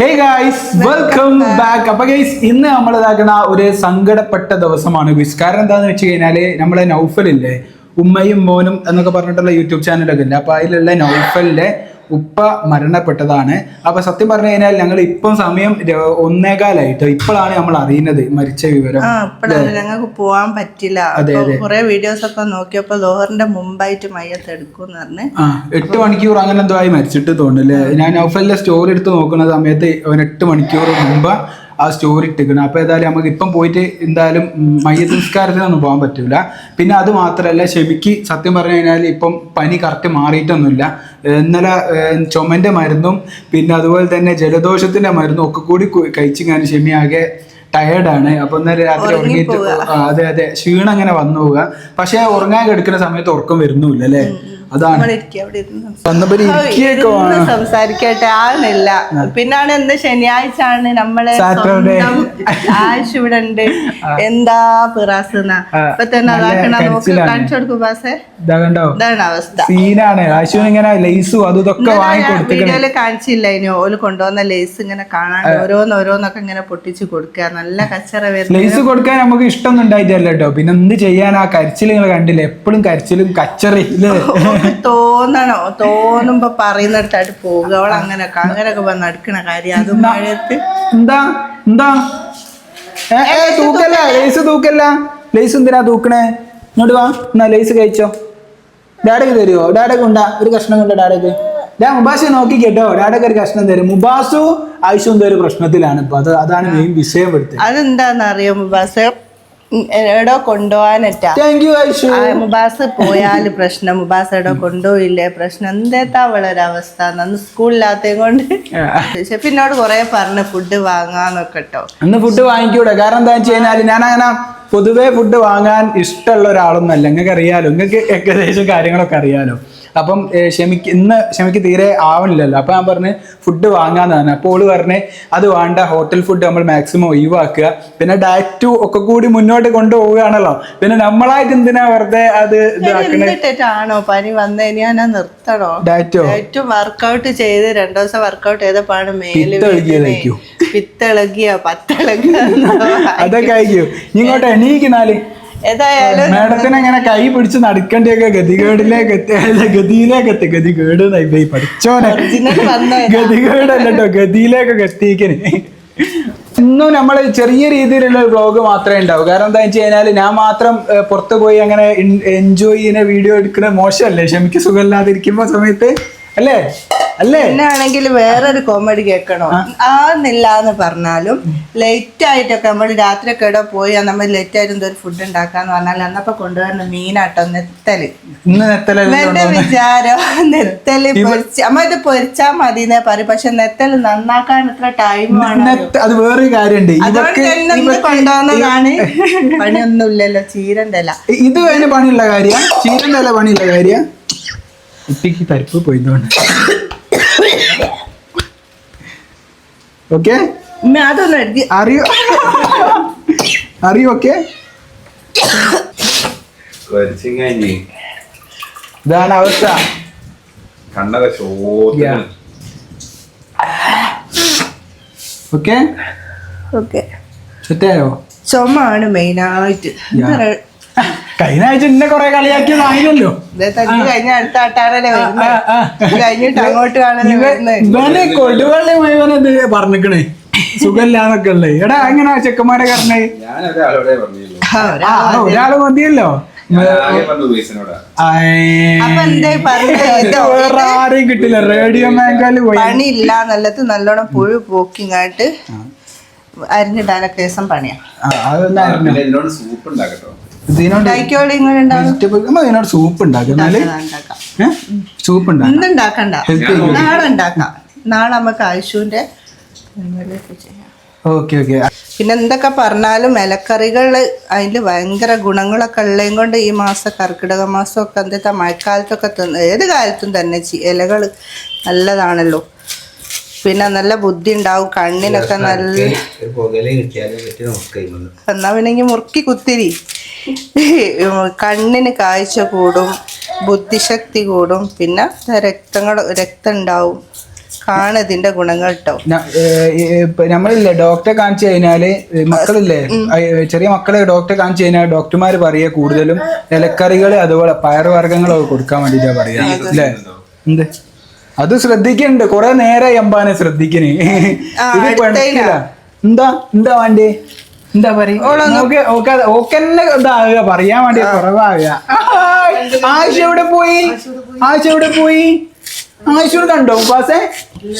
ഹേ guys welcome back അപ്പൊ guys ഇന്ന് നമ്മൾ ഇതാക്കണ ഒരു സങ്കടപ്പെട്ട ദിവസമാണ് ഗൈസ് കാരണം എന്താന്ന് വെച്ച് കഴിഞ്ഞാൽ നമ്മളെ നൗഫലില്ലേ ഉമ്മയും മോനും എന്നൊക്കെ പറഞ്ഞിട്ടുള്ള യൂട്യൂബ് ചാനലൊക്കെ ഇല്ലേ അപ്പൊ അതിലുള്ള നൗഫലിന്റെ ഉപ്പ മരണപ്പെട്ടതാണ്. അപ്പൊ സത്യം പറഞ്ഞു കഴിഞ്ഞാൽ ഞങ്ങൾ ഇപ്പം സമയം ഒന്നേകാലായിട്ട് ഇപ്പോഴാണ് നമ്മൾ അറിയുന്നത് മരിച്ച വിവരം. ഇപ്പഴാണ് ഞങ്ങൾക്ക് പോവാൻ പറ്റില്ല. കുറെ വീഡിയോസ് ഒക്കെ നോക്കിയപ്പോ ലോഹറിന്റെ മുമ്പായിട്ട് മയ്യത്ത് എടുക്കും പറഞ്ഞ്. എട്ട് മണിക്കൂർ അങ്ങനെ എന്തോ ആയി മരിച്ചിട്ട് തോന്നുന്നില്ലേ ഞാൻ നൗഫലിന്റെ സ്റ്റോറി എടുത്ത് നോക്കുന്ന സമയത്ത് അവൻ എട്ട് മണിക്കൂർ മുമ്പ് ആ സ്റ്റോറി ഇട്ടിക്കണം അപ്പോൾ ഏതായാലും നമുക്ക് ഇപ്പം പോയിട്ട് എന്തായാലും മയ്യത്ത് നിസ്കാരത്തിനൊന്നും പോകാൻ പറ്റില്ല പിന്നെ അത് മാത്രമല്ല ഷെമിക്ക് സത്യം പറഞ്ഞു കഴിഞ്ഞാൽ ഇപ്പം പനി കറക്റ്റ് മാറിയിട്ടൊന്നുമില്ല. ഇന്നലെ ചുമന്റെ മരുന്നും പിന്നെ അതുപോലെ തന്നെ ജലദോഷത്തിന്റെ മരുന്നും ഒക്കെ കൂടി കഴിച്ചു കഴിച്ച് ഞാൻ ഷെമി ആകെ ടയേർഡാണ് അപ്പൊ ഇന്നലെ രാത്രി ഉറങ്ങിയിട്ട് അതെ അതെ. ക്ഷീണം അങ്ങനെ വന്നു പോവുക. പക്ഷെ ഉറങ്ങാൻ കിടക്കുന്ന സമയത്ത് ഉറക്കം വരുന്നുമില്ല അല്ലേ? അതാണ്. സംസാരിക്കട്ടെ ആകുന്നില്ല പിന്നാണ് എന്ത് ശനിയാഴ്ച ആണ് നമ്മളെ ആഴ്ച ഇവിടെ ഉണ്ട്. എന്താ പിറാസ് ആ, ഇപ്പൊ തന്നെ നല്ല അതാക്കണ? നോക്ക് കാണിച്ചു കൊടുക്കും ബാസേ ഇതാണ് അവസ്ഥ. സീനാണ്. ആശുവിന് ഇങ്ങനെ ലേസും അതും ഇതൊക്കെ വീഡിയോയിൽ കാണിച്ചില്ല ഇനി. ഓൽ കൊണ്ടുവന്ന ലേസ് ഇങ്ങനെ കാണാണ്ട് ഓരോന്ന് ഓരോന്നൊക്കെ ഇങ്ങനെ പൊട്ടിച്ചു കൊടുക്കുക നല്ല കച്ചറ വരുന്നത്. ലേസ് കൊടുക്കാൻ നമുക്ക് ഇഷ്ടം ഉണ്ടായിട്ടല്ലോ കേട്ടോ. പിന്നെ എന്ത് ചെയ്യാൻ ആ കരച്ചിൽ നിങ്ങൾ കണ്ടില്ല? എപ്പോഴും കരച്ചിലും കച്ചറി ഇല്ലേ? ഓൾക്ക് തോന്നണോ. തോന്നുമ്പോ പറയുന്നിടത്തായിട്ട് പോകുക അവൾ അങ്ങനെ അങ്ങനെയൊക്കെ വന്ന് നടക്കണ കാര്യം. അതും മഴയത്ത്. എന്താ? എന്താ? ഏ, തൂക്കല്ല ലേസ് തൂക്കല്ല. ലേസ് എന്തിനാ തൂക്കണേ? ഇങ്ങോട്ട് വാ. എന്നാ ലേസ് കഴിച്ചോ. ഡാഡക്ക് തരുമോ ഡാഡക്ക് ഉണ്ടാ. ഒരു കഷ്ണം കൊണ്ട് ഡാഡക്ക് ഞാൻ മുബാസു നോക്കി കേട്ടോ. ഡാഡക്ക് ഒരു കഷ്ണം തരും. മുബാസു ആയിഷും ഒരു പ്രശ്നത്തിലാണ് ഇപ്പൊ. അത് അതാണ് മെയിൻ വിഷയം എടുത്തത് അതെന്താന്ന് അറിയോ മുബാസ്? എടോ കൊണ്ടുപോകാനറ്റാ. മുബാസ് പോയാൽ പ്രശ്നം. മുബാസ് എടോ കൊണ്ടുപോയില്ലേ? പ്രശ്നം. എന്തേത്താ അവളൊരവസ്ഥ അന്ന് സ്കൂളിലാത്തേ കൊണ്ട്. ഷെഫിനോട് കുറെ പറഞ്ഞു ഫുഡ് വാങ്ങാന്നൊക്കെ കേട്ടോ അന്ന് ഫുഡ് വാങ്ങിക്കൂടെ? കാരണം എന്താ വെച്ച് കഴിഞ്ഞാൽ ഞാൻ അങ്ങനെ പൊതുവേ ഫുഡ് വാങ്ങാൻ ഇഷ്ടമുള്ള ഒരാളൊന്നല്ല നിങ്ങൾക്ക് അറിയാലോ നിങ്ങൾക്ക് ഏകദേശം കാര്യങ്ങളൊക്കെ അറിയാലോ. അപ്പം ക്ഷമിക്ക് ഷെമിക്ക് ഇന്ന് ഷെമിക്ക് തീരെ ആവണില്ലല്ലോ. അപ്പം ഞാൻ പറഞ്ഞ് ഫുഡ് വാങ്ങാന്ന് പറഞ്ഞു. അപ്പോൾ ഓൾ പറഞ്ഞ് അത് വേണ്ട ഹോട്ടൽ ഫുഡ് നമ്മൾ മാക്സിമം ഒഴിവാക്കുക. പിന്നെ ഡയറ്റ് ഒക്കെ കൂടി മുന്നോട്ട് കൊണ്ടുപോവുകയാണല്ലോ. പിന്നെ നമ്മളായിട്ട് എന്തിനാ വെറുതെ അത് ഇതാക്കണോ? പനി ഞാൻ നിർത്തണോ ഡയറ്റോ ഡയറ്റ് വർക്കൗട്ട് ചെയ്ത് രണ്ടു ദിവസം വർക്കൗട്ട് ചെയ്തപ്പോഴാണ് മേൽ. പിത്തളകിയ പത്തളകിയ അതൊക്കെ ആയിരിക്കും. ഇങ്ങോട്ട് എണീക്കുന്നാൽ ഏതായാലും മേഡത്തിന് അങ്ങനെ കൈ പിടിച്ച് നടക്കേണ്ടിയൊക്കെ ഗതികേടിലേക്ക് എത്തി. അല്ല ഗതിയിലേക്ക് എത്തി. ഗതികേട് പഠിച്ചോനെ. ഗതികേടല്ലോ ഗതിയിലേക്കൊക്കെ എത്തിക്കണ് ഇന്നും നമ്മൾ ചെറിയ രീതിയിലുള്ള ഒരു വ്ളോഗ് മാത്രമേ ഉണ്ടാവൂ. കാരണം എന്താ വെച്ച് കഴിഞ്ഞാൽ ഞാൻ മാത്രം പുറത്തു പോയി അങ്ങനെ എൻജോയ് ചെയ്യുന്ന വീഡിയോ എടുക്കുന്ന മോശമല്ലേ? ക്ഷമിക്ക് സുഖമില്ലാതിരിക്കുമ്പോ സമയത്ത് അല്ലേ? അല്ലേ? എന്നാണെങ്കിൽ വേറൊരു കോമഡി കേൾക്കണോ? ആന്നില്ല എന്ന് പറഞ്ഞാലും ലേറ്റ് ആയിട്ടൊക്കെ നമ്മൾ രാത്രി ഒക്കെ ഇവിടെ പോയി നമ്മൾ ലേറ്റ് ആയിട്ട് എന്തോ ഒരു ഫുഡ് ഉണ്ടാക്കാന്ന് പറഞ്ഞാൽ അന്നപ്പോ കൊണ്ടുവരുന്ന മീനാട്ടോ നെത്തൽ. എന്റെ വിചാരം നെത്തൽ പൊരിച്ച അമ്മ ഇത് പൊരിച്ചാ മതി എന്നേ പറയും. പക്ഷെ നെത്തൽ നന്നാക്കാൻ എത്ര ടൈം വേണം അത് വേറൊരു കാര്യമുണ്ട്. കൊണ്ടുവന്നതാണ്. പണിയൊന്നുമില്ലല്ലോ ചീരന്റെ ഇല. ഇത് അതിന് പണിയുള്ള കാര്യ? ചീരന്റെ പണിയുള്ള കാര്യ? കുട്ടിക്ക് പരിപ്പ് പോയതുകൊണ്ട് ഓക്കെ ഉമ്മ അതൊന്നും എഴുതി അറിയോ? അറിയോ ഓക്കെ ഇതാണ് അവസ്ഥ. കണ്ണൊക്കെ ചോദ്യം. ഓക്കെ ഓക്കെ സെറ്റായോ? ചുമ ആണ് മെയിനായിട്ട് കഴിഞ്ഞ ആഴ്ച ഇന്നെ കൊറേ കളിയാക്കിയതായില്ലല്ലോ കഴിഞ്ഞ അടുത്ത കഴിഞ്ഞിട്ട് അങ്ങോട്ട് കൊടുവള്ളി മുഴുവൻ ഇത് പറഞ്ഞിക്കണേ. സുഖമില്ലാന്നൊക്കെ ഉള്ളേ. എടാ എങ്ങനെ ചെക്കന്മാരെ ആ ഒരാൾ മതിയല്ലോ. ആരെയും കിട്ടില്ല. റേഡിയോ നല്ലത് നല്ലോണം പുഴു പോക്കിങ്ങായിട്ട് അരിഞ്ഞിടാനൊക്കെ ദിവസം പണിയാ. അതൊന്നും സൂപ്പ് ഉണ്ടാക്കട്ടോ. ഇതിനോട് സൂപ്പ് ഉണ്ടാക്കാം. സൂപ്പ് ഉണ്ടാക്കാം നാളെ ഉണ്ടാക്കാം. നാളെ നമുക്ക് ചെയ്യാം. ഓക്കെ ഓക്കെ പിന്നെ എന്തൊക്കെ പറഞ്ഞാലും ഇലക്കറികൾ അതിൽ ഭയങ്കര ഗുണങ്ങളൊക്കെ ഉള്ളതും കൊണ്ട് ഈ മാസം കർക്കിടക മാസമൊക്കെ എന്താ മഴക്കാലത്തൊക്കെ തിന്ന ഏത് കാലത്തും തന്നെ ഇലകൾ നല്ലതാണല്ലോ. പിന്നെ നല്ല ബുദ്ധി ഉണ്ടാവും കണ്ണിനൊക്കെ നല്ല എന്നാ പിന്നെ മുറുക്കി കുത്തിരി. കണ്ണിന് കാഴ്ച കൂടും ബുദ്ധിശക്തി കൂടും പിന്നെ രക്തങ്ങൾ രക്തം ഉണ്ടാവും കാണതിന്റെ ഗുണങ്ങൾ നമ്മളില്ലേ ഡോക്ടറെ കാണിച്ചു കഴിഞ്ഞാൽ മക്കളില്ലേ ചെറിയ മക്കളെ ഡോക്ടറെ കാണിച്ചു കഴിഞ്ഞാൽ ഡോക്ടർമാർ പറയുക കൂടുതലും ഇലക്കറികൾ അതുപോലെ പയറുവർഗങ്ങളൊക്കെ കൊടുക്കാൻ വേണ്ടിട്ടാ പറയാ. അല്ലേ എന്ത്? അത് ശ്രദ്ധിക്കുന്നുണ്ട് കൊറേ നേരെ എമ്പാനെ ശ്രദ്ധിക്കണേ. ഇത് പെണ്ണില്ല എന്താ? എന്താ വേണ്ടേ? എന്താ പറയാ ഓക്കെന്നെ ഇതാകുക പറയാൻ വേണ്ടി കുറവാകുക ആശ എവിടെ പോയി? ആശ എവിടെ പോയി? ആശൂർ കണ്ടോ ഉപാസേ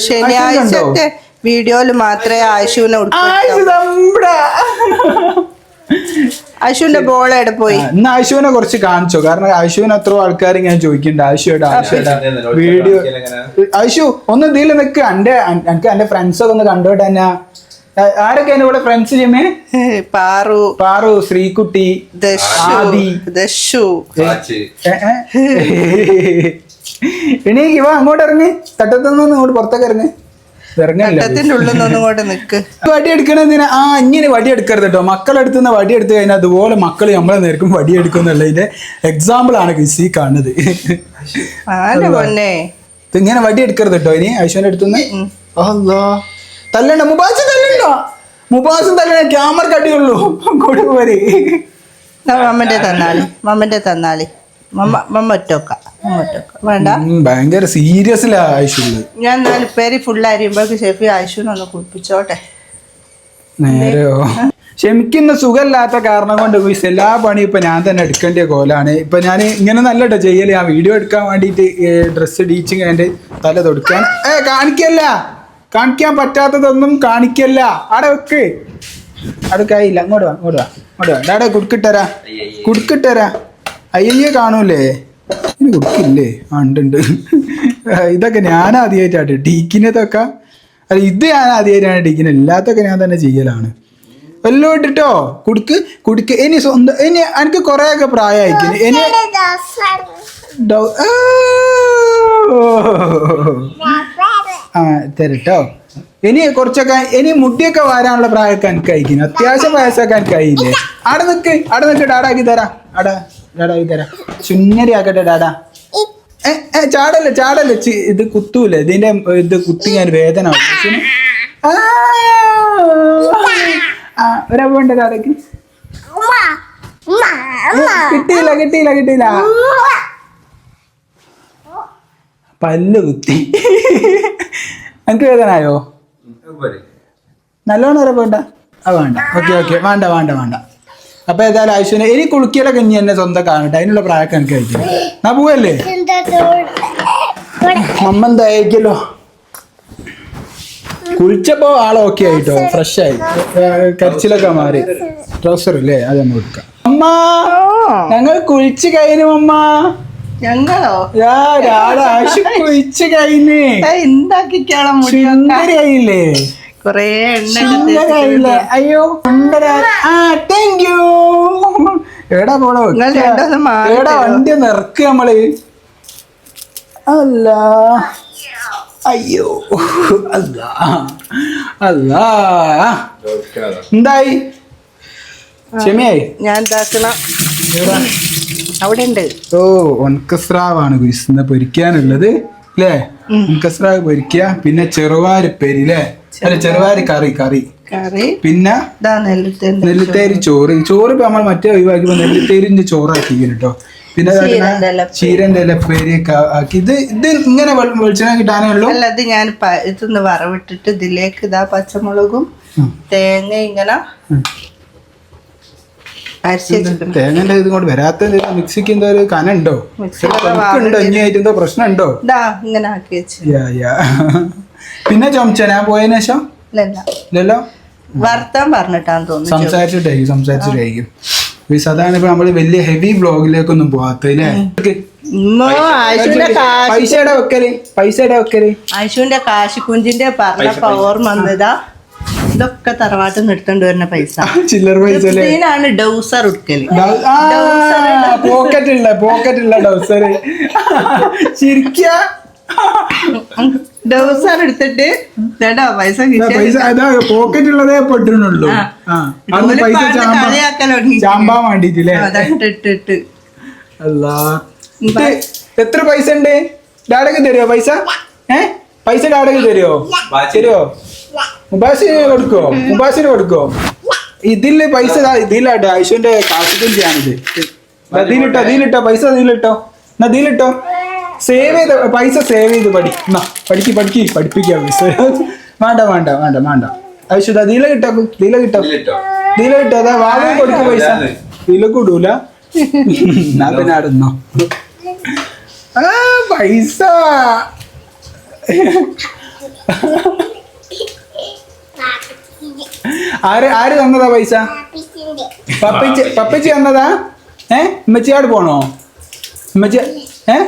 ശനിയാഴ്ചത്തെ വീഡിയോയിൽ മാത്രമേ ആശുവിനെ ആശു നമ്മുടെ ആശുവിന്റെ ബോൾ എവിടെ പോയി? ഇന്ന് അശുവിനെ കുറച്ച് കാണിച്ചു. കാരണം അശുവിന് അത്ര ആൾക്കാർ ഇങ്ങനെ ചോദിക്കണ്ട. അശുവിടെ വീഡിയോ അശു ഒന്ന് ഇതിൽ നിക്ക്. എന്റെ എനിക്ക് എന്റെ ഫ്രണ്ട്സൊക്കെ ഒന്ന് കണ്ടോട്ടെ എന്നാ ആരൊക്കെ എന്റെ കൂടെ ഫ്രണ്ട്സ് ജിമ്മേ? പാറു. പാറു ശ്രീകുട്ടി ആദി. ദശു. ഇനി ഏ, ഏ. എണീക്ക് വാ അങ്ങോട്ട് ഇറങ്ങി. തട്ടത്തുനിന്ന് ഇങ്ങോട്ട് പുറത്തേക്ക് ഇറങ്ങി. ഉള്ളിൽ നിന്നും നിക്ക്. വടി എടുക്കണതിന് ആ ഇങ്ങനെ വടി എടുക്കരുത് കേട്ടോ. മക്കളെടുത്ത് നിന്ന് വടി എടുത്തു കഴിഞ്ഞാൽ അതുപോലെ മക്കൾ നമ്മളെ നേർക്കും വടി എടുക്കും എന്നുള്ളതിന്റെ എക്സാമ്പിൾ ആണ് കിസി കാണുന്നത്. ഇങ്ങനെ വടി എടുക്കരുത് കേട്ടോ. ഇനി ഐശ്വന്റെ അടുത്തുനിന്ന് അല്ലോ തല്ലണ്ട. മുബാസ് തല്ലണ്ട. മുബാസും തല്ലണ. ക്യാമറ കടിയുള്ളൂ കൊടുക്കുവരെ മമ്മന്റെ തന്നാളി മമ്മന്റെ തന്നാളി ഭയങ്കര സീരിയസിലാ ഞാൻ നാല് പേര് ഫുൾ അരിയുമ്പോഴേക്ക് ഷെഫി കുളിപ്പിച്ചോട്ടെ. നേരെയോ ക്ഷമിക്കുന്ന സുഖമില്ലാത്ത കാരണം കൊണ്ട് മിസ് എല്ലാ പണിയും ഇപ്പൊ ഞാൻ തന്നെ എടുക്കേണ്ട കോലാണ്. ഇപ്പൊ ഞാൻ ഇങ്ങനെ നല്ല കേട്ടോ ചെയ്യൽ. ആ വീഡിയോ എടുക്കാൻ വേണ്ടിയിട്ട് ഡ്രസ്സ് ഡീച്ചിങ് അതിന്റെ തല തൊടുക്കാൻ. ഏ കാണിക്കല്ല. കാണിക്കാൻ പറ്റാത്തതൊന്നും കാണിക്കല്ല. അവിടെ വെക്ക്. അവിടെ കയ്യില്ല അങ്ങോട്ട് വാ അങ്ങോട്ട് വാ അങ്ങോട്ട് വാ. ഡാടെ കുടുക്കിട്ടരാ കുടുക്കിട്ടരാ അയ്യയ്യെ കാണൂലേ? ഇനി കൊടുക്കില്ലേ? ആ ഉണ്ട് ഉണ്ട്. ഇതൊക്കെ ഞാൻ ആദ്യമായിട്ടാണ് ഡീക്കിനതൊക്കെ അല്ല ഇത് ഞാൻ ആദ്യമായിട്ടാണ് ഡീക്കിന് എല്ലാത്തൊക്കെ ഞാൻ തന്നെ ചെയ്യലാണ്. എല്ലോ ഇട്ടിട്ടോ? കുടുക്ക് കുടുക്ക്. ഇനി സ്വന്തം ഇനി എനിക്ക് കുറെ ഒക്കെ പ്രായമായിരിക്കും ഇനി ആ. തരട്ടോ. ഇനി കുറച്ചൊക്കെ ഇനി മുടിയൊക്കെ വാരാനുള്ള പ്രായമൊക്കെ എനിക്ക് അയക്കുന്നു അത്യാവശ്യം വയസ്സൊക്കെ എനിക്ക് അയില്ലേ അവിടെ നിൽക്ക് അവിടെ തരാം. അവിടെ ഡാഡാക്കി തരാം. ചുന്നരി ആക്കട്ടെ ഡാഡാ ഏ ഏ ചാടല്ലേ ചാടല്ലേ? ചി- ഇത് കുത്തൂല? ഇതിന്റെ ഇത് കുത്തി ഞാൻ വേദന ഒരവുണ്ട് ഡാഡയ്ക്ക് കിട്ടിയില്ല കിട്ടിയില്ല കിട്ടിയില്ല. പല്ല് കുത്തി. എനിക്ക് വേദനായോ നല്ലോണം വരെ വേണ്ട ആ വേണ്ട. Okay okay. വേണ്ട വേണ്ട വേണ്ട. അപ്പൊ ഏതായാലും ആവശ്യം ഇനി കുളിക്കലൊക്കെ കഞ്ഞി എന്നെ സ്വന്തം കാണട്ടെ. അതിനുള്ള പ്രായമൊക്കെ എനിക്ക് കഴിക്കും എന്നാ പോവല്ലേ? അമ്മ എന്തായിരിക്കല്ലോ കുളിച്ചപ്പോ ആൾ ഓക്കെ ആയിട്ടോ? ഫ്രഷ് ആയി. കരച്ചിലൊക്കെ മാറി. ട്രൗസർ അല്ലേ അത് നമ്മൾ കൊടുക്കാം അമ്മ ഞങ്ങൾ കുളിച്ച് കഴിഞ്ഞു അമ്മ. ഞങ്ങളോ? കുളിച്ച് കഴിഞ്ഞേ. എന്താക്കിക്കോളാം സുന്ദരിയായില്ലേ? കൊറേ എണ്ണ അയ്യോ ആ താങ്ക് യു എടാ പോളോ എടാ വണ്ടി ഒന്ന് ഇറക്കുക നമ്മൾ. അല്ല. അയ്യോ അല്ല. അല്ല. എന്തായി? ക്ഷമയായി? ഞാൻ എന്താക്കണം അവിടെ ഉണ്ട് ഓ ഒൻകസ്രാവാണ് കുരിശുന്ന പൊരിക്കാനുള്ളത് അല്ലേ ഒൻകസ്രാവ് പൊരിക്കുക പിന്നെ ചെറുവാരി പെരി അല്ലേ അല്ല ചെറുവാരി കറി കറി. കറി. പിന്നെ നെല്ലിത്തേരി ചോറ്. ചോറ്. ഇപ്പൊ നമ്മൾ മറ്റേ ഒഴിവാക്കിയപ്പോ നെല്ലിത്തേരിന്റെ ചോറാക്കി കേട്ടോ. പിന്നെ ചീരന്റെ ലപ്പേരിയൊക്കെ ആക്കി. ഇത് ഇത് ഇങ്ങനെ വെളിച്ചെണ്ണ കിട്ടാനേ ഉള്ളൂ? അല്ല ഇത് ഞാൻ ഇതൊന്ന് വറവിട്ടിട്ട് ഇതിലേക്ക് ഇതാ പച്ചമുളകും തേങ്ങ ഇങ്ങനെ തേങ്ങന്റെ ഇത് കൊണ്ട് വരാത്ത മിക്സിക്ക് എന്താ ഒരു കനുണ്ടോ ഉണ്ടോ? ഇനി ആയിട്ട് എന്തോ പ്രശ്നമുണ്ടോ ഇങ്ങനെ ആക്കി വെച്ചു. പിന്നെ ചുമച്ച? ഞാൻ പോയതിനു ശേഷം? ഇല്ലല്ല. വർത്താൻ പറഞ്ഞിട്ടാന്ന് തോന്നുന്നു സംസാരിച്ചിട്ടായിരിക്കും സംസാരിച്ചിട്ടായിരിക്കും ഈ സാധാരണ ഇപ്പൊ നമ്മൾ വലിയ ഹെവി ബ്ലോഗിലേക്കൊന്നും പോവാത്തല്ലേ കാശ് പൈസയുടെ വെക്കൽ പൈസയുടെ വെക്കൽ. ആയിഷുവിന്റെ കാശിക്കുഞ്ചിന്റെ പറഞ്ഞ പവർ വന്നതാ. ഇതൊക്കെ തറവാട്ടിൽ നിർത്തേണ്ടി വരുന്ന പൈസ. ചില്ലറ പൈസ അല്ലേ? ഇതിനാണ് ഡൗസർ ഉടുക്കൽ. പോക്കറ്റ് ഉള്ള പോക്കറ്റ് ഉള്ള ഡൗസർ ശരിക്ക. ഡൗസർ എടുത്തിട്ട് ചേട്ടാ പൈസ കിട്ടിയാ പൈസ അതാ പെട്ടിട്ടുള്ളൂ അന്ന്. ചാമ്പാൻ വേണ്ടിട്ടില്ലേ? അല്ലാ. എത്ര പൈസ ഉണ്ട്? ഡാഡക്ക് തരുമോ പൈസ? ഏ? പൈസ ഡാഡക്ക് തരുമോ തരുമോ മുബാസിന് കൊടുക്കോ മുബാസിന് കൊടുക്കോ ഇതിൽ പൈസ ഇതില്ല ഇതിലാട്ടോ ഐശുവിന്റെ കാശുക്കും ചെയ്യാനിത്. അതിലിട്ടോ ഇതിലിട്ടോ പൈസ അതിലിട്ടോ എന്നാ ഇതിലിട്ടോ. സേവ് ചെയ്ത് പൈസ സേവ് ചെയ്ത് പഠി. എന്നാ പഠിക്ക് പഠിക്ക്. പഠിപ്പിക്കാം മിസ് വേണ്ട വേണ്ട വേണ്ട വേണ്ട. ഐശു ദീല കിട്ടോ ഇതിലെ കിട്ടോ? ഇതിലെ കിട്ടോ. അതാ വാങ്ങി കൊടുക്കും പൈസ. ദീല കൂടൂല എന്നാ പിന്നെ അടുന്നോ ആ പൈസ. ആര് ആര് തന്നതാ പൈസ? പപ്പച്ചി പപ്പച്ചി തന്നതാ? ഏ? ഉമ്മച്ചിയാട് പോണോ? ഉമ്മച്ചി ഏ?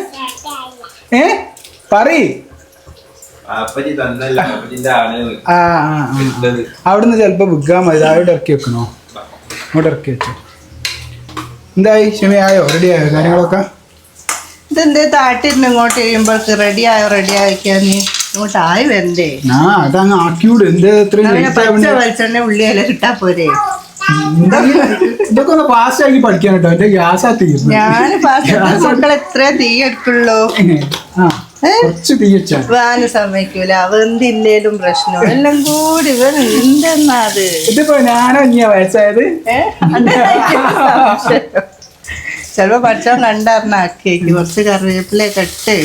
ഏ? പറയ്. ആ ആ ആ, ഇട്ടത്. ആ അവിടുന്ന് ചിലപ്പോ വിൽക്കാൻ മതി. അവിടെ ഇറക്കി വെക്കണോ? അവിടെ ഇറക്കി വെച്ചോ. എന്തായി? ക്ഷമ ആയോ? റെഡി ആയോ കാര്യങ്ങളൊക്കെ? ഇതെന്തേ താട്ടിരുന്ന് ഇങ്ങോട്ട് ചെയ്യുമ്പോഴേക്ക് റെഡി ആയോ? റെഡി ആയിക്കാൻ നീ ഇങ്ങോട്ട് ആയി വരണ്ടേ. ആ അതങ്ങ് ആക്കിയൂട് എന്തേ? വെളിച്ചെണ്ണ ഉള്ളിയല്ല കിട്ടാ പോരെ. ഇതൊക്കെ ഒന്ന് ഫാസ്റ്റ് ആക്കി പഠിക്കാൻ കേട്ടോ എന്റെ ഗ്യാസ് ആ തീർന്നു ഞാൻ മക്കൾ എത്ര തീ എടുക്കുള്ളൂ? കുറച്ച് തീ വെച്ചാ വാന് സമ്മതിക്കൂല. അവന്തില്ലേലും പ്രശ്നം എല്ലാം കൂടി എന്തെന്നാ അത്? ഇതിപ്പോ ഞാനോ ഇനിയാ വയസ്സായത്? ചെലപ്പോ പഠിച്ചവൻ കണ്ടറിഞ്ഞ ആക്കിയേക്ക്. കുറച്ച് കറിവേപ്പിലൊക്കെ ഇട്ട്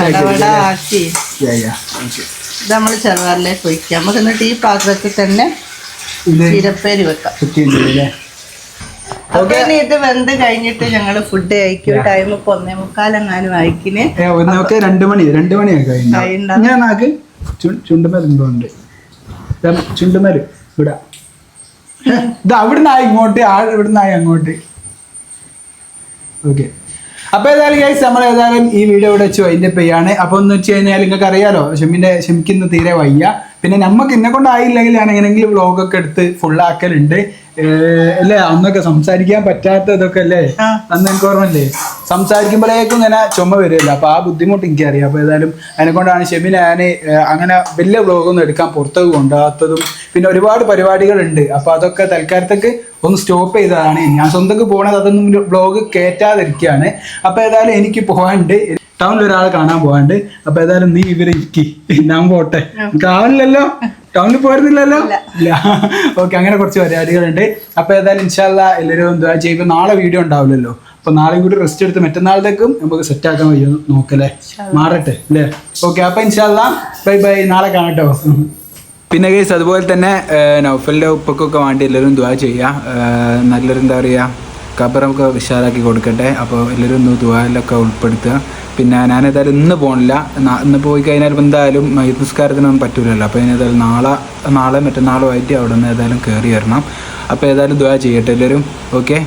കടവട. ആക്കി. ഇത് നമ്മൾ ചെറുവാറിലേക്ക് ഒഴിക്കാം നമുക്ക് എന്നിട്ട് ഈ പാത്രത്തിൽ തന്നെ ചീരപ്പേരി വെക്കാം. അപ്പൊ ഇനി ഇത് വെന്ത് കഴിഞ്ഞിട്ട് ഞങ്ങൾ ഫുഡ് കഴിക്കും. ടൈം ഇപ്പൊ ഒന്നേ മുക്കാലെങ്ങാനും അയക്കിന് ഏ, ഒന്നൊക്കെ രണ്ട് മണി രണ്ട് മണിയൊക്കെ കഴിഞ്ഞു. കഴിഞ്ഞിട്ടുണ്ടാവും. ഞാൻ നാക്ക് ചുണ്ടുമേൽ എന്തോ ഉണ്ട്. ചുണ്ടുമേൽ ഇവിടെ ഇത് അവിടുന്ന് ആയി ഇങ്ങോട്ട് ആ ഇവിടുന്ന് ആയി അങ്ങോട്ട്. ഓക്കെ. അപ്പൊ ഏതായാലും ഗൈസ് നമ്മൾ ഏതായാലും ഈ വീഡിയോ ഇവിടെ വെച്ച് അതിന്റെ പെയ്യാണ് അപ്പൊ എന്ന് വെച്ച് കഴിഞ്ഞാൽ നിങ്ങൾക്ക് അറിയാലോ ഷെമിന്റെ ഷെമിക്ക് ഇന്ന് തീരെ വയ്യ. പിന്നെ നമുക്ക് എന്നെ കൊണ്ടായില്ലെങ്കിൽ ഞാൻ എങ്ങനെയെങ്കിലും വ്ളോഗൊക്കെ എടുത്ത് ഫുള്ളാക്കലുണ്ട് അല്ലേ? അന്നൊക്കെ സംസാരിക്കാൻ പറ്റാത്ത ഇതൊക്കെ അല്ലേ അന്ന് എനിക്ക് ഓർമ്മല്ലേ സംസാരിക്കുമ്പോഴേക്കും ഇങ്ങനെ ചുമ വരുമല്ലോ. അപ്പൊ ആ ബുദ്ധിമുട്ട് എനിക്കറിയാം. അപ്പൊ ഏതായാലും അതിനെ കൊണ്ടാണ് ഷെമി ഞാൻ അങ്ങനെ വലിയ വ്ളോഗൊന്നും എടുക്കാൻ പുറത്തേക്ക് കൊണ്ടാത്തതും പിന്നെ ഒരുപാട് പരിപാടികളുണ്ട്. അപ്പൊ അതൊക്കെ തൽക്കാലത്തേക്ക് ഒന്ന് സ്റ്റോപ്പ് ചെയ്തതാണ്. ഞാൻ സ്വന്തം പോണത് അതൊന്നും വ്ളോഗ് കയറ്റാതിരിക്കുകയാണ് അപ്പൊ ഏതായാലും എനിക്ക് പോകാണ്ട് ടൗണിൽ ഒരാളെ കാണാൻ പോകാണ്ട് അപ്പൊ ഏതായാലും നീ ഇവരെ ഇരിക്കി. ഞാൻ പോട്ടെ. കാവലില്ലല്ലോ ടൗണിൽ പോയിരുന്നില്ലല്ലോ? ഇല്ല. ഓക്കെ അങ്ങനെ കുറച്ച് പരിപാടികളുണ്ട്. അപ്പൊ ഏതായാലും ഇൻഷാല്ല എല്ലാവരും എന്താ ചെയ്യുമ്പോൾ നാളെ വീഡിയോ ഉണ്ടാവില്ലല്ലോ. അപ്പൊ നാളെയും കൂടി റെസ്റ്റ് എടുത്ത് മറ്റന്നാളത്തേക്കും നമുക്ക് സെറ്റ് ആക്കാൻ കഴിയും നോക്കല്ലേ? മാറട്ടെ അല്ലേ ഓക്കെ അപ്പൊ ഇൻഷാല്ല ബൈ ബൈ നാളെ കാണട്ടോ. പിന്നെ കേസ് അതുപോലെ തന്നെ നൗഫലിന്റെ ഉപ്പക്കൊക്കെ വേണ്ടി എല്ലാവരും ദുവാ ചെയ്യുക നല്ലൊരു എന്താ പറയുക ഖബർ നമുക്ക് വിശാലാക്കി കൊടുക്കട്ടെ. അപ്പോൾ എല്ലാവരും ഒന്ന് ദുബായിലൊക്കെ ഉൾപ്പെടുത്തുക. പിന്നെ ഞാൻ ഏതായാലും ഇന്ന് പോകണില്ല ഇന്ന് പോയി കഴിഞ്ഞാൽ എന്തായാലും നിസ്കാരത്തിനൊന്നും പറ്റൂലല്ലോ. അപ്പോൾ ഞാൻ ഏതായാലും നാളെ നാളെ മറ്റന്നാളുമായിട്ട് അവിടെ നിന്ന് ഏതായാലും കയറി വരണം. അപ്പോൾ ഏതായാലും ദുവാ ചെയ്യട്ടെ എല്ലാവരും. ഓക്കെ?